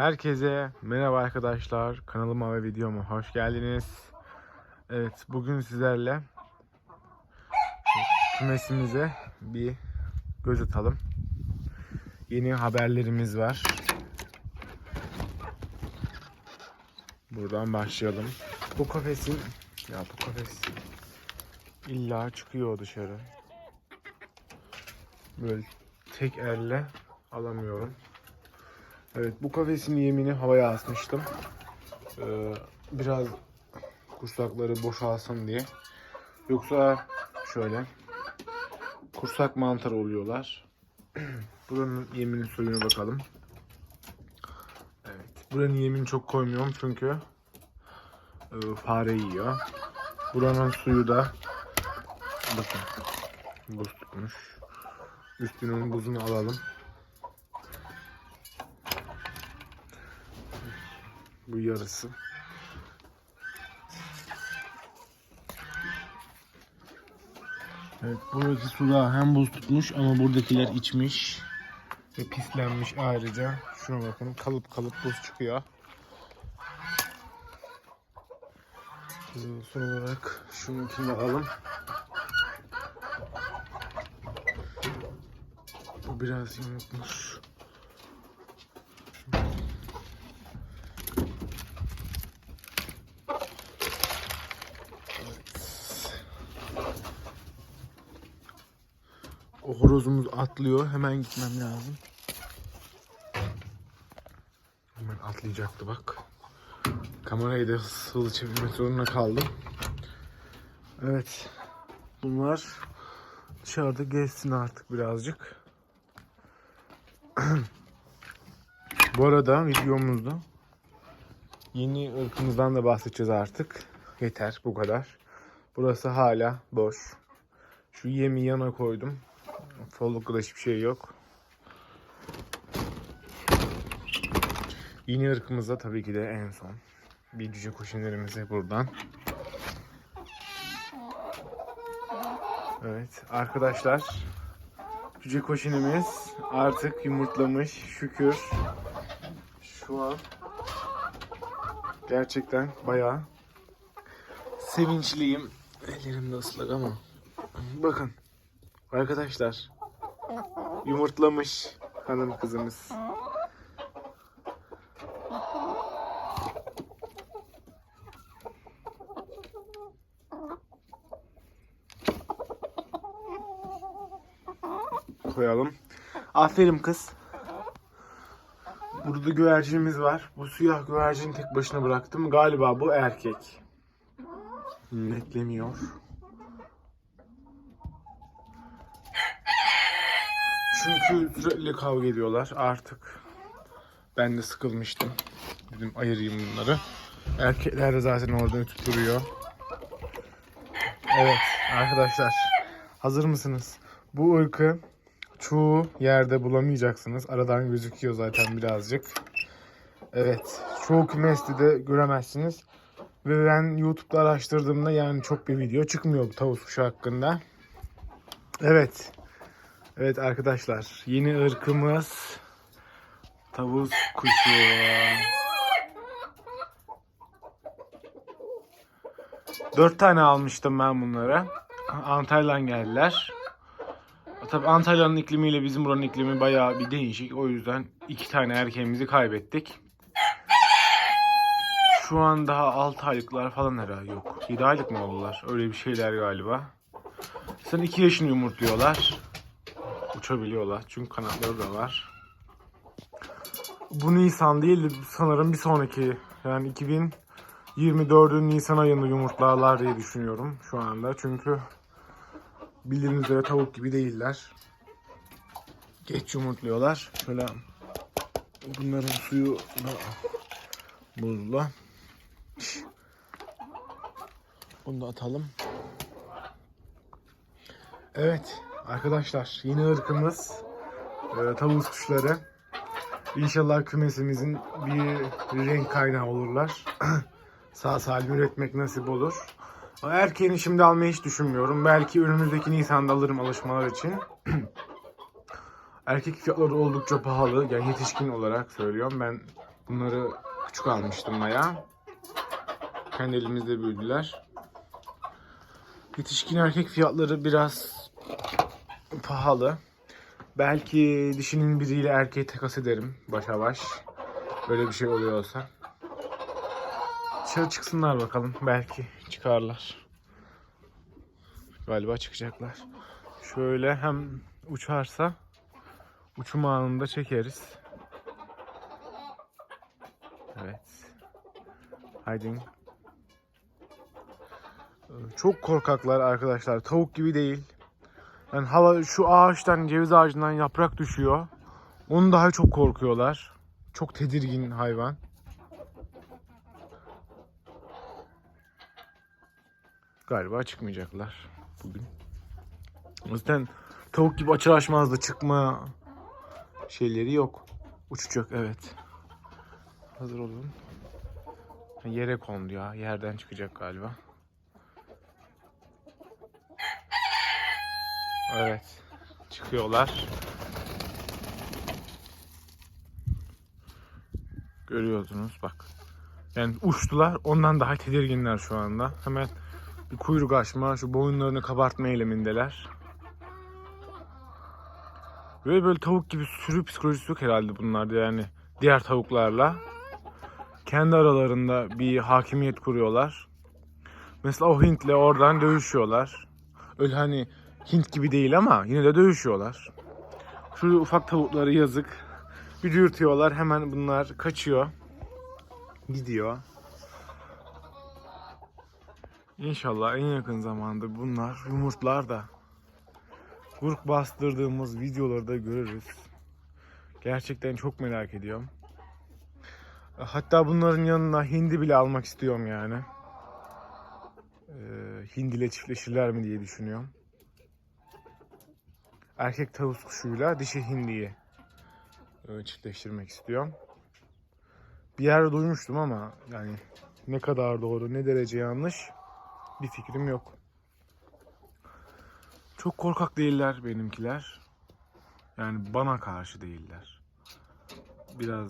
Herkese merhaba arkadaşlar. Kanalıma ve videoma hoş geldiniz. Evet, bugün sizlerle kümesimize bir göz atalım. Yeni haberlerimiz var. Buradan başlayalım. Bu kafesin ya bu kafes illa çıkıyor dışarı. Böyle tek elle alamıyorum. Evet bu kafesin yemini havaya asmıştım. Ee, biraz kursakları boşalsın diye. Yoksa şöyle kursak mantar oluyorlar. Buranın yeminin suyuna bakalım. Evet. Buranın yemini çok koymuyorum çünkü e, fare yiyor. Buranın suyu da bakın buz tutmuş. Üstünün buzunu alalım. Bu yarısı. Evet buradaki suda hem buz tutmuş ama buradakiler içmiş ve pislenmiş ayrıca. Şuna bakın kalıp kalıp buz çıkıyor. Ee, Son olarak şununkini de alalım. Bu biraz yamukmuş. O horozumuz atlıyor. Hemen gitmem lazım. Hemen atlayacaktı bak. Kamerayı da hızlı çevirmek zorunda kaldım. Evet. Bunlar dışarıda gezsin artık birazcık. Bu arada videomuzda yeni ırkımızdan da bahsedeceğiz artık. Yeter bu kadar. Burası hala boş. Şu yemi yana koydum. Follukta hiçbir şey yok. Yeni ırkımızda tabii ki de en son. Bir cüce kuşinlerimizi buradan. Evet arkadaşlar. Cüce koşinimiz artık yumurtlamış şükür. Şu an gerçekten bayağı sevinçliyim. Ellerim de ıslak ama. Bakın arkadaşlar yumurtlamış hanım kızımız. Koyalım. Aferin kız. Burada güvercinimiz var. Bu siyah güvercini tek başına bıraktım. Galiba bu erkek. Netlemiyor. Çünkü sürekli kavga ediyorlar artık. Ben de sıkılmıştım. Dedim ayırayım bunları. Erkekler de zaten orada ötüp duruyor. Evet arkadaşlar. Hazır mısınız? Bu ırkı çoğu yerde bulamayacaksınız. Aradan gözüküyor zaten birazcık. Evet. Çoğu kümeste de göremezsiniz. Ve ben YouTube'da araştırdığımda yani çok bir video çıkmıyor bu tavus kuşu hakkında. Evet. Evet arkadaşlar. Yeni ırkımız tavus kuşu. Dört tane almıştım ben bunları. Antalya'dan geldiler. Tabii Antalya'nın iklimiyle bizim buranın iklimi bayağı bir değişik. O yüzden iki tane erkeğimizi kaybettik. Şu an daha 6 aylıklar falan herhalde yok. 7 aylık mı oldular? Öyle bir şeyler galiba. Sen 2 yaşını yumurtluyorlar. Uçabiliyorlar. Çünkü kanatları da var. Bu Nisan değil de sanırım bir sonraki yani 2024'ün Nisan ayında yumurtlarlar diye düşünüyorum şu anda. Çünkü bildiğiniz üzere tavuk gibi değiller. Geç yumurtluyorlar. Şöyle bunların suyu da buzlu. Bunu da atalım. Evet arkadaşlar yeni ırkımız e, tavus kuşları. İnşallah kümesimizin bir renk kaynağı olurlar. Sağ salim üretmek nasip olur. Erkeğini şimdi almayı hiç düşünmüyorum. Belki önümüzdeki Nisan'da alırım alışmalar için. Erkek fiyatları oldukça pahalı. Yani yetişkin olarak söylüyorum. Ben Bunları küçük almıştım baya. Kendi elimizde büyüdüler. Yetişkin erkek fiyatları biraz pahalı. Belki dişinin biriyle erkeği takas ederim başa baş. Böyle bir şey oluyorsa. Dışarı çıksınlar bakalım. Belki çıkarlar. Galiba çıkacaklar. Şöyle hem uçarsa uçum anında çekeriz. Evet. Haydi. Çok korkaklar arkadaşlar. Tavuk gibi değil. Yani hava şu ağaçtan, ceviz ağacından yaprak düşüyor. Onu daha çok korkuyorlar. Çok tedirgin hayvan. Galiba çıkmayacaklar bugün. Yüzden tavuk gibi açır açmaz da çıkma şeyleri yok. Uçacak evet. Hazır olun. Yere kondu ya. Yerden çıkacak galiba. Evet. Çıkıyorlar. Görüyorsunuz bak. Yani uçtular. Ondan daha tedirginler şu anda. Hemen bir kuyruk açma, şu boyunlarını kabartma eylemindeler. Böyle böyle tavuk gibi sürü psikolojisi yok herhalde bunlarda yani. Diğer tavuklarla. Kendi aralarında bir hakimiyet kuruyorlar. Mesela o Hint'le oradan dövüşüyorlar. Öyle hani Hint gibi değil ama yine de dövüşüyorlar. Şu ufak tavukları yazık. Bir dürtüyorlar hemen bunlar kaçıyor. Gidiyor. İnşallah en yakın zamanda bunlar yumurtlar da Gurk bastırdığımız videolarda görürüz. Gerçekten çok merak ediyorum. Hatta bunların yanına hindi bile almak istiyorum yani. Ee, hindi ile çiftleşirler mi diye düşünüyorum. Erkek tavus kuşuyla dişi hindiyi e, çiftleştirmek istiyorum. Bir yerde duymuştum ama yani ne kadar doğru ne derece yanlış bir fikrim yok. Çok korkak değiller benimkiler. Yani bana karşı değiller. Biraz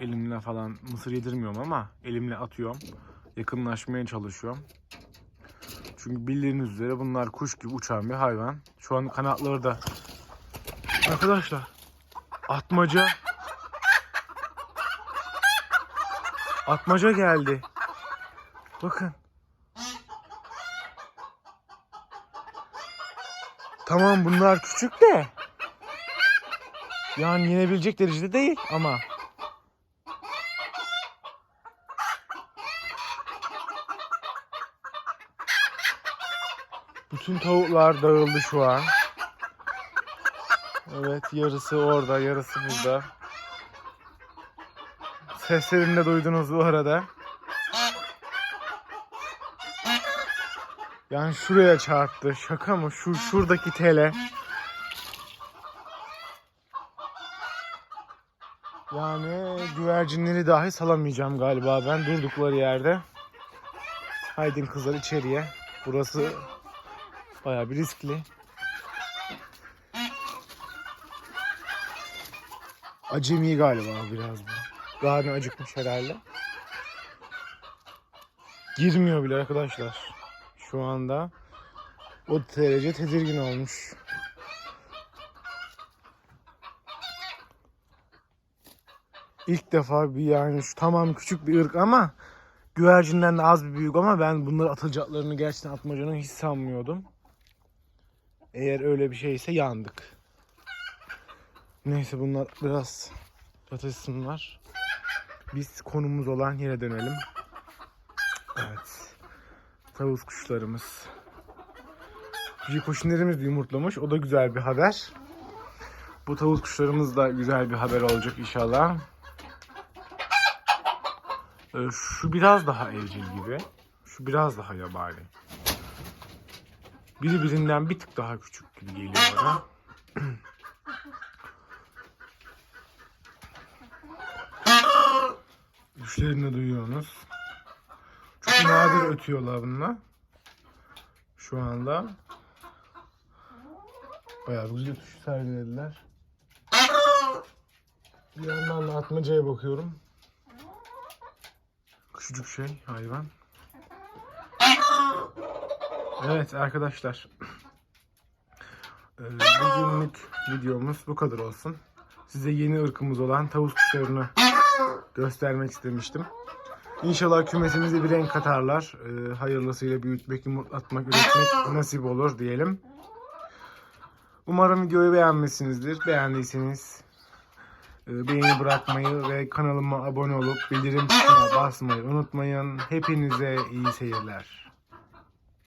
elimle falan mısır yedirmiyorum ama elimle atıyorum. Yakınlaşmaya çalışıyorum. Çünkü bildiğiniz üzere bunlar kuş gibi uçan bir hayvan. Şu an kanatları da... Arkadaşlar atmaca Atmaca geldi. Bakın. Tamam bunlar küçük de. Yani yenebilecek derecede değil ama. Bütün tavuklar dağıldı şu an. Evet yarısı orada yarısı burada. Seslerini de duydunuz bu arada. Yani şuraya çarptı. Şaka mı? Şu şuradaki tele. Yani güvercinleri dahi salamayacağım galiba ben durdukları yerde. Haydin kızlar içeriye. Burası bayağı bir riskli. Acemi galiba biraz bu. Galiba acıkmış herhalde. Girmiyor bile arkadaşlar. Şu anda o derece tedirgin olmuş. İlk defa bir yani şu tamam küçük bir ırk ama güvercinden de az bir büyük ama ben bunları atılacaklarını gerçekten atmacanın hiç sanmıyordum. Eğer öyle bir şeyse yandık. Neyse bunlar biraz yatışsınlar. Biz konumuz olan yere dönelim. Evet. Tavus kuşlarımız. Jikoşinlerimiz yumurtlamış. O da güzel bir haber. Bu tavus kuşlarımız da güzel bir haber olacak inşallah. Ee, şu biraz daha evcil gibi. Şu biraz daha yabani. Biri birinden bir tık daha küçük gibi geliyor bana. Düşlerini duyuyorsunuz. Çok nadir ötüyorlar bunlar. Şu anda. Bayağı güzel tuşu sergilediler. Bir yandan da atmacaya bakıyorum. Küçücük şey hayvan. Evet arkadaşlar. Ee, Bugünlük videomuz bu kadar olsun. Size yeni ırkımız olan tavus kuşlarını göstermek istemiştim. İnşallah kümesimize bir renk katarlar. Ee, hayırlısıyla büyütmek, yumurtlatmak, üretmek nasip olur diyelim. Umarım videoyu beğenmişsinizdir. Beğendiyseniz e, beğeni bırakmayı ve kanalıma abone olup bildirim tuşuna basmayı unutmayın. Hepinize iyi seyirler.